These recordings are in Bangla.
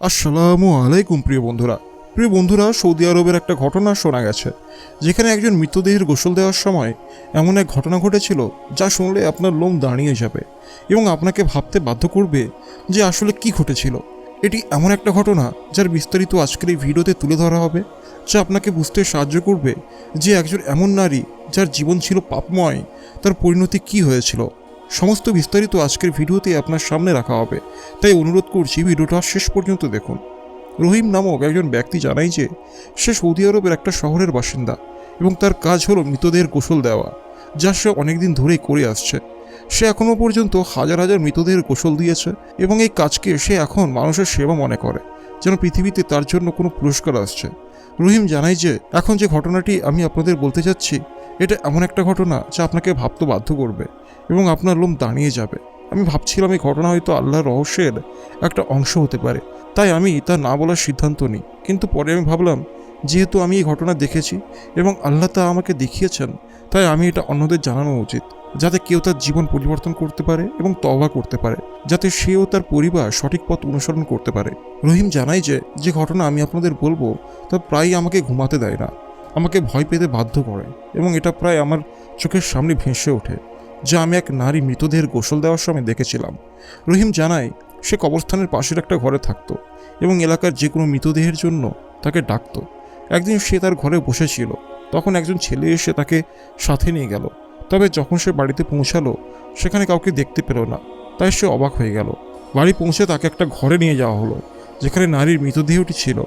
আসসালামু আলাইকুম, প্রিয় বন্ধুরা। প্রিয় বন্ধুরা, সৌদি আরবের একটা ঘটনা শোনা গেছে, যেখানে একজন মৃতদেহের গোসল দেওয়ার সময় এমন এক ঘটনা ঘটেছিল যা শুনলে আপনার লোম দাঁড়িয়ে যাবে এবং আপনাকে ভাবতে বাধ্য করবে যে আসলে কি ঘটেছিল। এটি এমন একটা ঘটনা যার বিস্তারিত আজকের এই ভিডিওতে তুলে ধরা হবে, যা আপনাকে বুঝতে সাহায্য করবে যে একজন এমন নারী যার জীবন ছিল পাপময়, তার পরিণতি কি হয়েছিল। সমস্ত বিস্তারিত আজকের ভিডিওতে আপনার সামনে রাখা হবে। তাই অনুরোধ করছি ভিডিওটা শেষ পর্যন্ত দেখুন। রহিম নামক একজন ব্যক্তি জানাই যে, সে সৌদি আরবের একটা শহরের বাসিন্দা এবং তার কাজ হলো মৃতদেহের গোসল দেওয়া, যা সে অনেকদিন ধরেই করে আসছে। সে এখনও পর্যন্ত হাজার হাজার মৃতদেহের গোসল দিয়েছে এবং এই কাজকে সে এখন মানুষের সেবা মনে করে, যেন পৃথিবীতে তার জন্য কোনো পুরস্কার আসছে। রহিম জানাই যে, এখন যে ঘটনাটি আমি আপনাদের বলতে যাচ্ছি এটা এমন একটা ঘটনা যা আপনাকে ভাবতে বাধ্য করবে এবং আপনার লোম দাঁড়িয়ে যাবে। আমি ভাবছিলাম এই ঘটনা হয়তো আল্লাহর রহস্যের একটা অংশ হতে পারে। তাই আমি তা না বলার সিদ্ধান্ত নিই। কিন্তু পরে আমি ভাবলাম, যেহেতু আমি এই ঘটনা দেখেছি এবং আল্লাহ তা আমাকে দেখিয়েছেন, তাই আমি এটা অন্যদের জানানো উচিত, যাতে কেউ তার জীবন পরিবর্তন করতে পারে এবং তওবা করতে পারে, যাতে সেও তার পরিবার সঠিক পথ অনুসরণ করতে পারে। রহিম জানাই যে যে ঘটনা আমি আপনাদের বলব, তা প্রায়ই আমাকে ঘুমাতে দেয় না। আমাকে ভয় পেতে বাধ্য করে এবং এটা প্রায় আমার চোখের সামনে ভেসে ওঠে, যা আমি এক নারী মৃতদেহের গোসল দেওয়ার সময় দেখেছিলাম। রহিম জানায়, সে কবরস্থানের পাশের একটা ঘরে থাকতো এবং এলাকার যে কোনো মৃতদেহের জন্য তাকে ডাকতো। একদিন সে তার ঘরে বসেছিল, তখন একজন ছেলে এসে তাকে সাথে নিয়ে গেল। তবে যখন সে বাড়িতে পৌঁছালো, সেখানে কাউকে দেখতে পেল না, তাই সে অবাক হয়ে গেল। বাড়ি পৌঁছে তাকে একটা ঘরে নিয়ে যাওয়া হলো, যেখানে নারীর মৃতদেহটি ছিল।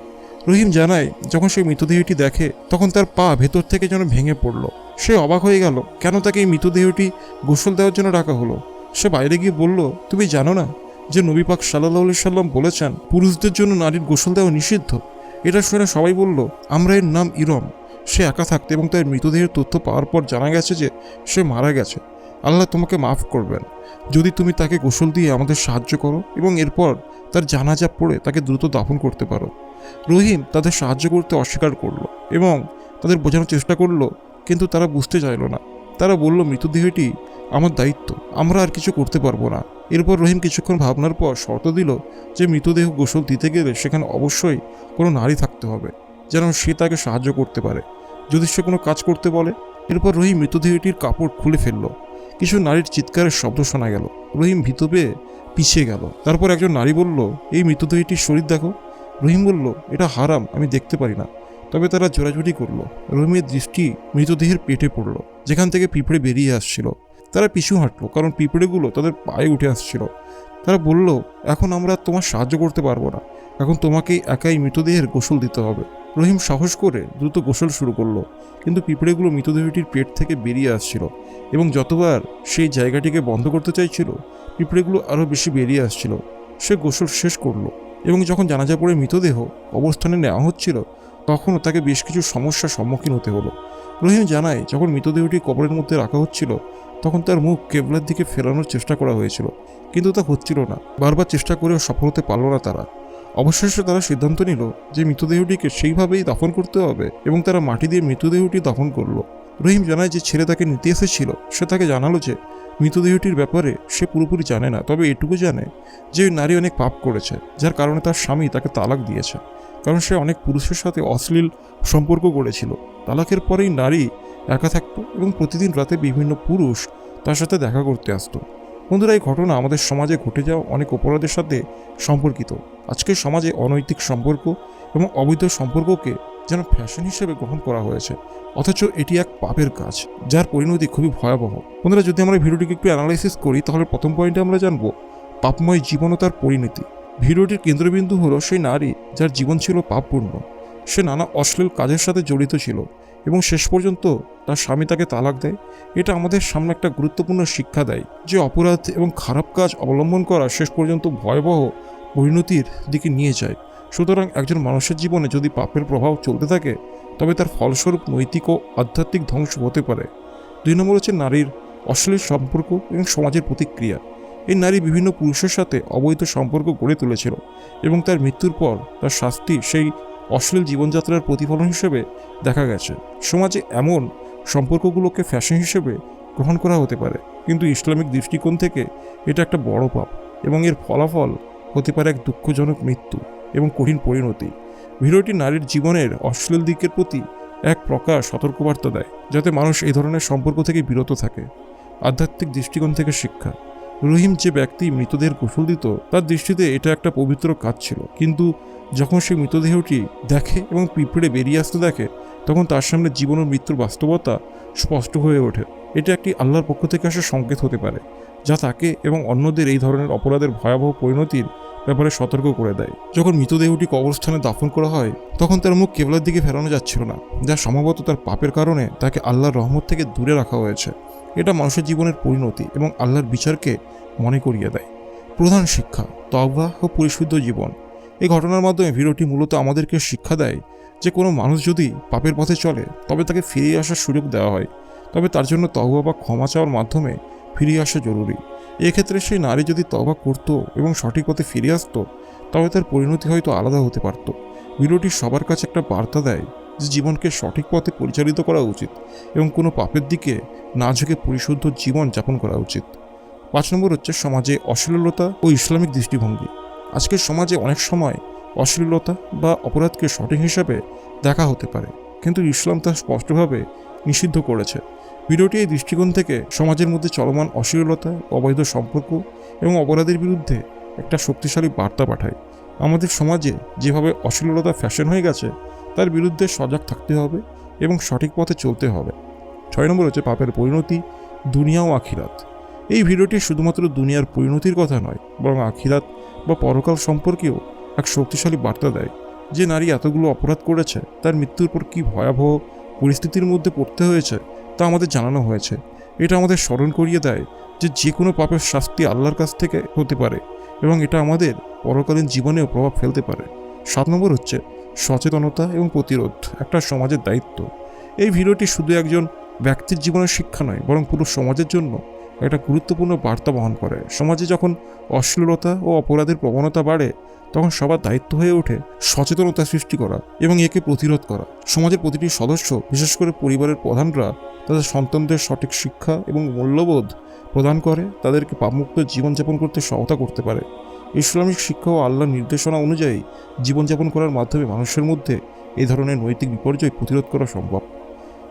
রহিম জানায়, যখন সে মৃতদেহটি দেখে, তখন তার পা ভেতর থেকে যেন ভেঙে পড়ল। সে অবাক হয়ে গেল, কেন তাকে এই মৃতদেহটি গোসল দেওয়ার জন্য ডাকা হলো? সে বাইরে গিয়ে বলল, তুমি জানো না যে নবী পাক সাল্লাহ সাল্লাম বলেছেন, পুরুষদের জন্য নারীর গোসল দেওয়া নিষিদ্ধ? এটা শুনে সবাই বলল, আমরা এর নাম ইরম। সে একা থাকতে এবং তার মৃতদেহের তথ্য পাওয়ার পর জানা গেছে যে সে মারা গেছে। আল্লাহ তোমাকে মাফ করবেন। যদি তুমি তাকে গোসল দিয়ে আমাদের সাহায্য করো এবং এরপর তার জানাজা পড়ে তাকে দ্রুত দাফন করতে পারো। রহিম তাদের সাহায্য করতে অস্বীকার করল এবং তাদের বোঝানোর চেষ্টা করল, কিন্তু তারা বুঝতে চাইল না। তারা বলল, মৃতদেহটি আমার দায়িত্ব, আমরা আর কিছু করতে পারব না। এরপর রহিম কিছুক্ষণ ভাবনার পর শর্ত দিল যে মৃতদেহ গোসল দিতে গেলে সেখানে অবশ্যই কোনো নারী থাকতে হবে, যেন সে তাকে সাহায্য করতে পারে, যদি সে কোনো কাজ করতে বলে। এরপর রহিম মৃতদেহটির কাপড় খুলে ফেলল। কিছু নারীর চিৎকারের শব্দ শোনা গেল। রহিম ভীত পেয়ে পিছিয়ে গেল। তারপর একজন নারী বলল, এই মৃতদেহটির শরীর দেখো। রহিম বলল, এটা হারাম, আমি দেখতে পারি না। তবে তারা জোরাজুরি করল। রহিমের দৃষ্টি মৃতদেহের পেটে পড়ল, যেখান থেকে পিঁপড়ে বেরিয়ে আসছিল। তারা পিছু হাঁটলো, কারণ পিঁপড়েগুলো তাদের পায়ে উঠে আসছিল। তারা বলল, এখন আমরা তোমার সাহায্য করতে পারব না। এখন তোমাকেই একাই মৃতদেহের গোসল দিতে হবে। রহিম সাহস করে দ্রুত গোসল শুরু করল, কিন্তু পিঁপড়েগুলো মৃতদেহটির পেট থেকে বেরিয়ে আসছিল এবং যতবার সেই জায়গাটিকে বন্ধ করতে চাইছিল, পিঁপড়েগুলো আরও বেশি বেরিয়ে আসছিল। সে গোসল শেষ করল। এবং যখন জানাজা পড়ে মৃতদেহ অবস্থানে নেওয়া হচ্ছিল, তখনও তাকে বেশ কিছু সমস্যার সম্মুখীন হতে হলো। রহিম জানায়, যখন মৃতদেহটি কবরের মধ্যে রাখা হচ্ছিল, তখন তার মুখ কেবলার দিকে ফেরানোর চেষ্টা করা হয়েছিল, কিন্তু তা হচ্ছিল না। বারবার চেষ্টা করেও সফল হতে পারল না তারা। অবশেষে তারা সিদ্ধান্ত নিল যে মৃতদেহটিকে সেইভাবেই দাফন করতে হবে এবং তারা মাটি দিয়ে মৃতদেহটি দাফন করল। রহিম জানায় যে ছেলে তাকে নিতে এসেছিল সে তাকে জানালো যে মৃতদেহটির ব্যাপারে সে পুরোপুরি জানে না, তবে এটুকু জানে যে নারী অনেক পাপ করেছে, যার কারণে তার স্বামী তাকে তালাক দিয়েছে। কারণ সে অনেক পুরুষের সাথে অশ্লীল সম্পর্ক গড়েছিল। তালাকের পরেই নারী একা থাকতো এবং প্রতিদিন রাতে বিভিন্ন পুরুষ তার সাথে দেখা করতে আসতো। বন্ধুরা, এই ঘটনা আমাদের সমাজে ঘটে যাওয়া অনেক অপরাধের সাথে সম্পর্কিত। আজকের সমাজে অনৈতিক সম্পর্ক এবং অবৈধ সম্পর্ককে যেন ফ্যাশন হিসেবে গ্রহণ করা হয়েছে। অথচ এটি এক পাপের কাজ, যার পরিণতি খুবই ভয়াবহ। বন্ধুরা, যদি আমরা ভিডিওটিকে একটু অ্যানালাইসিস করি, তাহলে প্রথম পয়েন্টে আমরা জানব পাপময় জীবন ও তার পরিণতি। ভিডিওটির কেন্দ্রবিন্দু হলো সেই নারী যার জীবন ছিল পাপপূর্ণ। সে নানা অশ্লীল কাজের সাথে জড়িত ছিল এবং শেষ পর্যন্ত তার স্বামী তাকে তালাক দেয়। এটা আমাদের সামনে একটা গুরুত্বপূর্ণ শিক্ষা দেয় যে অপরাধ এবং খারাপ কাজ অবলম্বন করা শেষ পর্যন্ত ভয়াবহ পরিণতির দিকে নিয়ে যায়। সুতরাং একজন মানুষের জীবনে যদি পাপের প্রভাব চলতে থাকে, তবে তার ফলস্বরূপ নৈতিক ও আধ্যাত্মিক ধ্বংস হতে পারে। দুই নম্বর হচ্ছে নারীর অশ্লীল সম্পর্ক এবং সমাজের প্রতিক্রিয়া। এই নারী বিভিন্ন পুরুষের সাথে অবৈধ সম্পর্ক গড়ে তুলেছিল এবং তার মৃত্যুর পর তার শাস্তি সেই অশ্লীল জীবনযাত্রার প্রতিফলন হিসেবে দেখা গেছে। সমাজে এমন সম্পর্কগুলোকে ফ্যাশন হিসেবে গ্রহণ করা হতে পারে, কিন্তু ইসলামিক দৃষ্টিকোণ থেকে এটা একটা বড় পাপ এবং এর ফলাফল হতে পারে এক দুঃখজনক মৃত্যু। এবং কঠিন পরিণতি। ভিডিওটি নারীর জীবনের অশ্লীল দিকের প্রতি এক প্রকার সতর্কবার্তা দেয়, যাতে মানুষ এই ধরনের সম্পর্ক থেকে বিরত থাকে। আধ্যাত্মিক দৃষ্টিকোণ থেকে শিক্ষা। রহিম যে ব্যক্তি মৃতদেহের গোসল দিত, তার দৃষ্টিতে এটা একটা পবিত্র কাজ ছিল। কিন্তু যখন সে মৃতদেহটি দেখে এবং পিঁপড়ে বেরিয়ে আসতে দেখে, তখন তার সামনে জীবন ও মৃত্যুর বাস্তবতা স্পষ্ট হয়ে ওঠে। এটা একটি আল্লাহর পক্ষ থেকে আসা সংকেত হতে পারে, যা তাকে এবং অন্যদের এই ধরনের অপরাধের ভয়াবহ পরিণতির ব্যাপারে সতর্ক করে দেয়। যখন মৃতদেহটি কবরস্থানে দাফন করা হয়, তখন তার মুখ কেবলার দিকে ফেরানো যাচ্ছিল না, যা সম্ভবত তার পাপের কারণে তাকে আল্লাহর রহমত থেকে দূরে রাখা হয়েছে। এটা মানুষের জীবনের পরিণতি এবং আল্লাহর বিচারকে মনে করিয়ে দেয়। প্রধান শিক্ষা, তওবা ও পরিশুদ্ধ জীবন। এই ঘটনার মাধ্যমে ভিডিওটি মূলত আমাদেরকে শিক্ষা দেয় যে কোনো মানুষ যদি পাপের পথে চলে, তবে তাকে ফিরিয়ে আসার সুযোগ দেওয়া হয়। তবে তার জন্য তওবা বা ক্ষমা চাওয়ার মাধ্যমে ফিরিয়ে আসা জরুরি। এক্ষেত্রে সেই নারী যদি তওবা করতো এবং সঠিক পথে ফিরে আসতো তবে তার পরিণতি হয়তো আলাদা হতে পারত। ভিডিওটি সবার কাছে একটা বার্তা দেয় যে জীবনকে সঠিক পথে পরিচালিত করা উচিত এবং কোনো পাপের দিকে না ঝুঁকে পরিশুদ্ধ জীবন যাপন করা উচিত। পাঁচ নম্বর হচ্ছে সমাজে অশ্লীলতা ও ইসলামিক দৃষ্টিভঙ্গি। আজকের সমাজে অনেক সময় অশ্লীলতা বা অপরাধকে সঠিক হিসাবে দেখা হতে পারে, কিন্তু ইসলাম তা স্পষ্টভাবে নিষিদ্ধ করেছে। ভিডিওটি এই দৃষ্টিকোণ থেকে সমাজের মধ্যে চলমান অশ্লীলতা, অবৈধ সম্পর্ক এবং অপরাধের বিরুদ্ধে একটা শক্তিশালী বার্তা পাঠায়। আমাদের সমাজে যেভাবে অশ্লীলতা ফ্যাশন হয়ে গেছে, তার বিরুদ্ধে সজাগ থাকতে হবে এবং সঠিক পথে চলতে হবে। ছয় নম্বর হচ্ছে পাপের পরিণতি, দুনিয়া ও আখিরাত। এই ভিডিওটি শুধুমাত্র দুনিয়ার পরিণতির কথা নয়, বরং আখিরাত বা পরকাল সম্পর্কেও এক শক্তিশালী বার্তা দেয়। যে নারী এতগুলো অপরাধ করেছে, তার মৃত্যুর পর কী ভয়াবহ পরিস্থিতির মধ্যে পড়তে হয়েছে তা আমাদের জানানো হয়েছে। এটা আমাদের স্মরণ করিয়ে দেয় যে যে কোনো পাপের শাস্তি আল্লাহর কাছ থেকে হতে পারে এবং এটা আমাদের পরকালীন জীবনেও প্রভাব ফেলতে পারে। সাত নম্বর হচ্ছে সচেতনতা এবং প্রতিরোধ একটা সমাজের দায়িত্ব। এই ভিডিওটি শুধু একজন ব্যক্তির জীবনের শিক্ষা নয়, বরং পুরো সমাজের জন্য একটা গুরুত্বপূর্ণ বার্তা বহন করে। সমাজে যখন অশ্লীলতা ও অপরাধের প্রবণতা বাড়ে, তখন সবার দায়িত্ব হয়ে ওঠে সচেতনতা সৃষ্টি করা এবং একে প্রতিরোধ করা। সমাজের প্রতিটি সদস্য, বিশেষ করে পরিবারের প্রধানরা, তাদের সন্তানদের সঠিক শিক্ষা এবং মূল্যবোধ প্রদান করে, তাদেরকে পাপমুক্ত জীবনযাপন করতে সহায়তা করতে পারে। ইসলামিক শিক্ষা ও আল্লাহর নির্দেশনা অনুযায়ী জীবনযাপন করার মাধ্যমে মানুষের মধ্যে এই ধরনের নৈতিক বিপর্যয় প্রতিরোধ করা সম্ভব।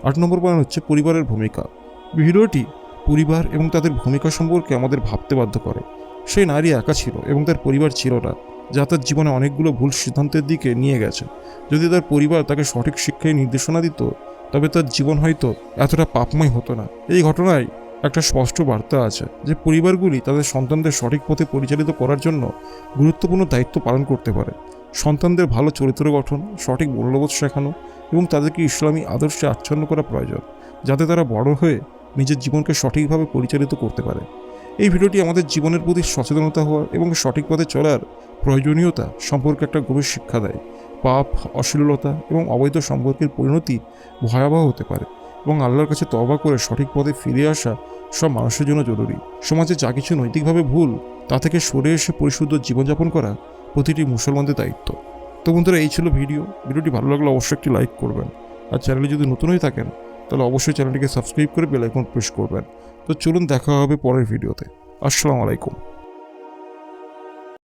আট নম্বর পয়েন্ট হচ্ছে পরিবারের ভূমিকা। ভিডিওটি পরিবার এবং তাদের ভূমিকা সম্পর্কে আমাদের ভাবতে বাধ্য করে। সেই নারী একা ছিল এবং তার পরিবার ছিল না, যা তার জীবনে অনেকগুলো ভুল সিদ্ধান্তের দিকে নিয়ে গেছে। যদি তার পরিবার তাকে সঠিক শিক্ষায় নির্দেশনা দিত, তবে তার জীবন হয়তো এতটা পাপময় হতো না। এই ঘটনায় একটা স্পষ্ট বার্তা আছে যে, পরিবারগুলি তাদের সন্তানদের সঠিক পথে পরিচালিত করার জন্য গুরুত্বপূর্ণ দায়িত্ব পালন করতে পারে। সন্তানদের ভালো চরিত্র গঠন, সঠিক মূল্যবোধ শেখানো এবং তাদেরকে ইসলামী আদর্শে আচ্ছন্ন করা প্রয়োজন, যাতে তারা বড় হয়ে নিজের জীবনকে সঠিকভাবে পরিচালিত করতে পারে। এই ভিডিওটি আমাদের জীবনের প্রতি সচেতনতা হওয়া এবং সঠিক পথে চলার প্রয়োজনীয়তা সম্পর্কে একটা গভীর শিক্ষা দেয়। পাপ, অশ্লীলতা এবং অবৈধ সম্পর্কের পরিণতি ভয়াবহ হতে পারে এবং আল্লাহর কাছে তবা করে সঠিক পথে ফিরে আসা সব মানুষের জন্য জরুরি। সমাজে যা কিছু নৈতিকভাবে ভুল, তা থেকে সরে এসে পরিশুদ্ধ জীবনযাপন করা প্রতিটি মুসলমানদের দায়িত্ব। তো বন্ধুরা, এই ছিল ভিডিও। ভিডিওটি ভালো লাগলে অবশ্যই একটি লাইক করবেন। আর চ্যানেলে যদি নতুন হয়ে থাকেন তাহলে অবশ্যই চ্যানেলটিকে সাবস্ক্রাইব করে বেলাইকন প্রেস করবেন। তো চলুন দেখা হবে পরের ভিডিওতে। আসসালামু আলাইকুম।